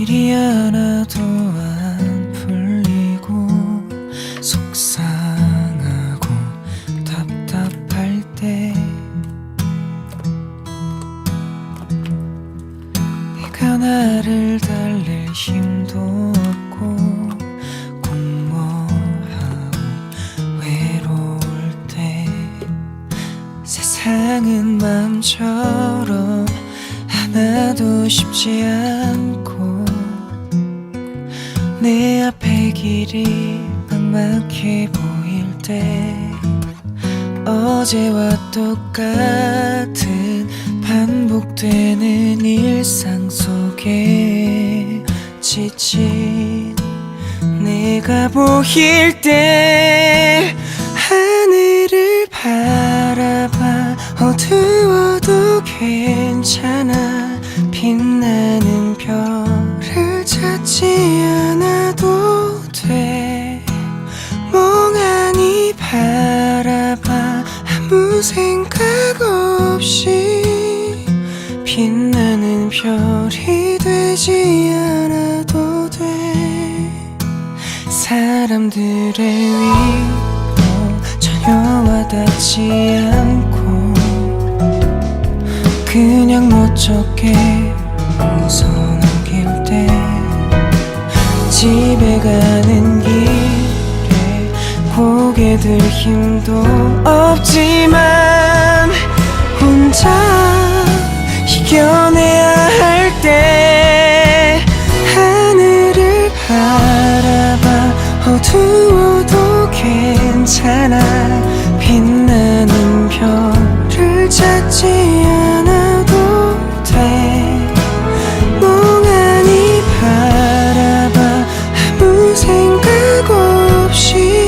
일이 하나도 안 풀리고 속상하고 답답할 때 네가 나를 달랠 힘도 없고 공모하고 외로울 때 세상은 마음처럼 하나도 쉽지 않고 내 앞에 길이 막막해 보일 때 어제와 똑같은 반복되는 일상 속에 지친 내가 보일 때 하늘을 바라봐. 어두워도 괜찮아. 빛나 생각 없이 빛나는 별이 되지 않아도 돼. 사람들의 위로 전혀 와닿지 않고 그냥 멋쩍게 웃어넘길 때 집에 가는 길에 고개 들 힘도 모두 괜찮아. 빛나